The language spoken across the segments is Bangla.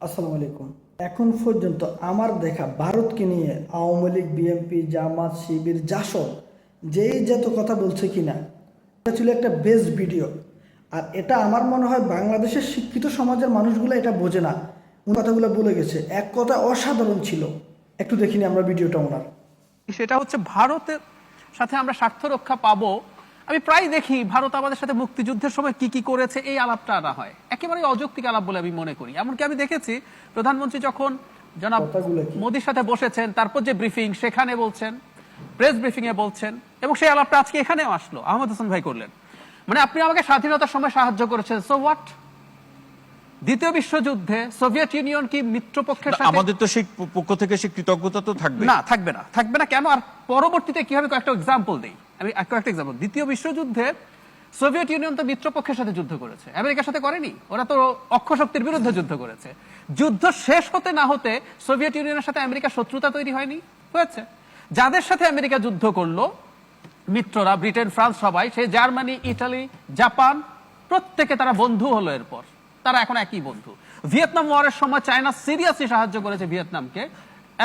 আসসালামু আলাইকুম। এখন পর্যন্ত আমার দেখা ভারতকে নিয়ে আওয়ামী লীগ, বিএনপি, জামাত, শিবির, জাসদ, যেই যত কথা বলছে কিনা, এটা ছিল একটা বেস্ট ভিডিও আর এটা আমার মনে হয় বাংলাদেশের শিক্ষিত সমাজের মানুষগুলো এটা বোঝে না। উনি কথাগুলো বলে গেছে। এক কথা অসাধারণ ছিল। একটু দেখিনি আমরা ভিডিওটা ওনার। সেটা হচ্ছে ভারতের সাথে আমরা স্বার্থ রক্ষা পাবো আমি প্রায় দেখি ভারত আমাদের সাথে মুক্তিযুদ্ধের সময় কি কি করেছে এই আলাপটা আনা হয়। একেবারে অযৌক্তিক আলাপ বলে আমি মনে করি। এমনকি আমি দেখেছি প্রধানমন্ত্রী যখন জনাব? মোদির সাথে বসেছেন তারপর যে ব্রিফিং সেখানে বলছেন প্রেস ব্রিফিং এ বলছেন এবং সেই আলাপটা আজকে এখানেও আসলো। আহমদ হাসান ভাই করলেন। মানে আপনি আমাকে স্বাধীনতার সময় সাহায্য করেছেন। সো হোয়াট দ্বিতীয় বিশ্বযুদ্ধে সোভিয়েত ইউনিয়ন কি মিত্রপক্ষের সাথে আমাদের তো সেই পক্ষ থেকে সেই কৃতজ্ঞতা তো থাকবে না থাকবে না। থাকবে না কেন? আর পরবর্তীতে কি হবে কয়েকটা এক্সাম্পল দেই। আমি কয়েকটা এক্সাম্পল দ্বিতীয় বিশ্বযুদ্ধে সোভিয়েত ইউনিয়ন তো মিত্রপক্ষের সাথে যুদ্ধ করেছে। আমেরিকার সাথে করেনি। ওরা তো অক্ষ শক্তির বিরুদ্ধে যুদ্ধ করেছে। যুদ্ধ শেষ হতে না হতে সোভিয়েত ইউনিয়নের সাথে আমেরিকার শত্রুতা তৈরি হয়নি। হয়েছে। যাদের সাথে আমেরিকা যুদ্ধ করল, মিত্ররা, ব্রিটেন, ফ্রান্স সবাই, সেই জার্মানি, ইটালি, জাপান, প্রত্যেকে তারা বন্ধু হলো এরপর। তারা এখন একই বন্ধু। ভিয়েতনাম ওয়ারের সময় চায়না সিরিয়াসলি সাহায্য করেছে ভিয়েতনামকে।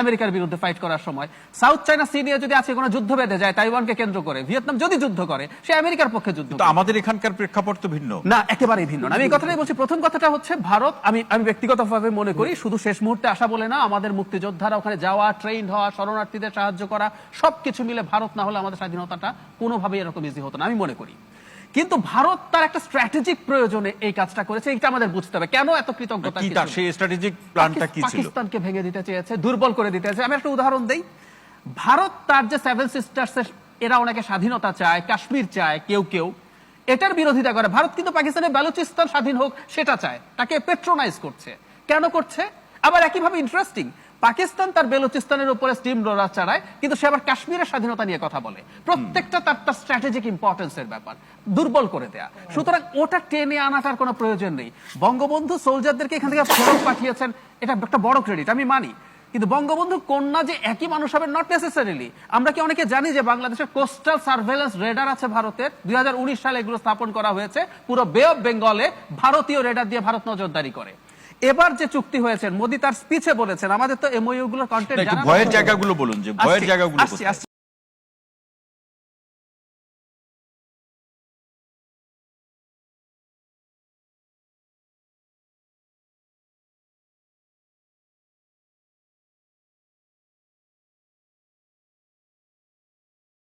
আমেরিকার বিরুদ্ধে ফাইট করার সময়। সাউথ চায়না সি নিয়ে যদি আজকে কোনো যুদ্ধ বেঁধে যায় তাইওয়ানকে কেন্দ্র করে ভিয়েতনাম যদি যুদ্ধ করে সে আমেরিকার পক্ষে যুদ্ধ আমাদের এখানকার প্রেক্ষাপট তো ভিন্ন। না একেবারেই ভিন্ন না। আমি এই কথাটাই বলছি প্রথম কথাটা হচ্ছে ভারত আমি আমি ব্যক্তিগতভাবে মনে করি শুধু শেষ মুহূর্তে আসা বলে না আমাদের মুক্তিযোদ্ধারা ওখানে যাওয়া ট্রেন হওয়া শরণার্থীদের সাহায্য করা সবকিছু মিলে ভারত না হলে আমাদের স্বাধীনতাটা কোনোভাবেই এরকম ইজি হতো না আমি মনে করি। কিন্তু ভারত তার একটা স্ট্র্যাটেজিক প্রয়োজনে এই কাজটা করেছে এটা আমাদের বুঝতে হবে। কেন এত কৃতজ্ঞতা কি তার সেই স্ট্র্যাটেজিক প্ল্যানটা কি ছিল? পাকিস্তানকে ভেঙে দিতে চেয়েছে দুর্বল করে দিতে চেয়েছে। আমি একটা উদাহরণ দেই। ভারত তার যে সেভেন সিস্টার্স এরা অনেকে স্বাধীনতা চায় কাশ্মীর চায় কেউ কেউ। এটার বিরোধিতা করে। ভারত কিন্তু পাকিস্তানের বালুচিস্তান স্বাধীন হোক সেটা চায়। তাকে পেট্রোনাইজ করছে। কেন করছে? আবার একইভাবে ইন্টারেস্টিং পাকিস্তান তার বেলুচিস্তানের উপরে স্টিম রোলার চালায়, কিন্তু সে আবার কাশ্মীরের স্বাধীনতা নিয়ে কথা বলে। প্রত্যেকটা তার তার স্ট্র্যাটেজিক ইম্পর্টেন্সের ব্যাপার, দুর্বল করে দেয়া। সুতরাং ওটা টেনে আনাটার কোনো প্রয়োজন নেই। বঙ্গবন্ধু সোলজারদেরকে এখান থেকে ফেরত পাঠিয়েছেন, এটা একটা বড় ক্রেডিট আমি মানি। কিন্তু বঙ্গবন্ধু কন্যা যে একই মানুষ হবে নট নেসেসারিলি আমরা কি অনেকে জানি যে বাংলাদেশের কোস্টাল সার্ভেলেন্স রেডার আছে ভারতের? দুই হাজার উনিশ সালে এগুলো স্থাপন করা হয়েছে। পুরো বে অফ বেঙ্গলে ভারতীয় রেডার দিয়ে ভারত নজরদারি করে। এবার যে চুক্তি হয়েছে মোদি তার স্পিচে বলেছেন আমাদের তো এমওইউ গুলোর কন্টেন্ট ভয়ের জায়গাগুলো বলুন যে ভয়ের জায়গাগুলো